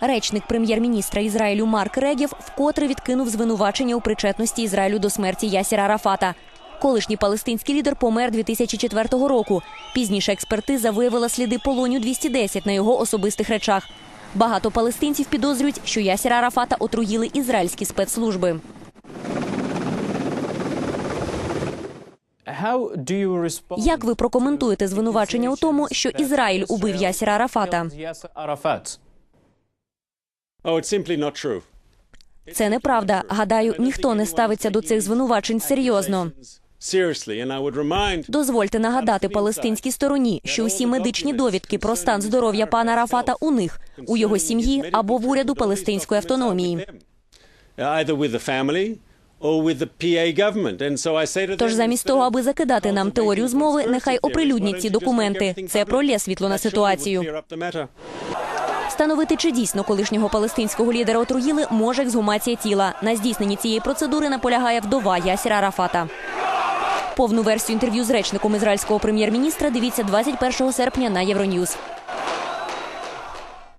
Речник прем'єр-міністра Ізраїлю Марк Регів вкотре відкинув звинувачення у причетності Ізраїлю до смерті Ясіра Арафата. Колишній палестинський лідер помер 2004 року. Пізніше експертиза виявила сліди полоню 210 на його особистих речах. Багато палестинців підозрюють, що Ясіра Арафата отруїли ізраїльські спецслужби. Як ви прокоментуєте звинувачення у тому, що Ізраїль убив Ясіра Арафата? Це неправда. Гадаю, ніхто не ставиться до цих звинувачень серйозно. Дозвольте нагадати палестинській стороні, що усі медичні довідки про стан здоров'я пана Арафата у них, у його сім'ї або в уряду палестинської автономії. Тож замість того, аби закидати нам теорію змови, нехай оприлюднять ці документи. Це пролє світло на ситуацію. Встановити, чи дійсно колишнього палестинського лідера отруїли, може ексгумація тіла. На здійсненні цієї процедури наполягає вдова Ясіра Арафата. Повну версію інтерв'ю з речником ізраїльського прем'єр-міністра дивіться 21 серпня на Євроньюз.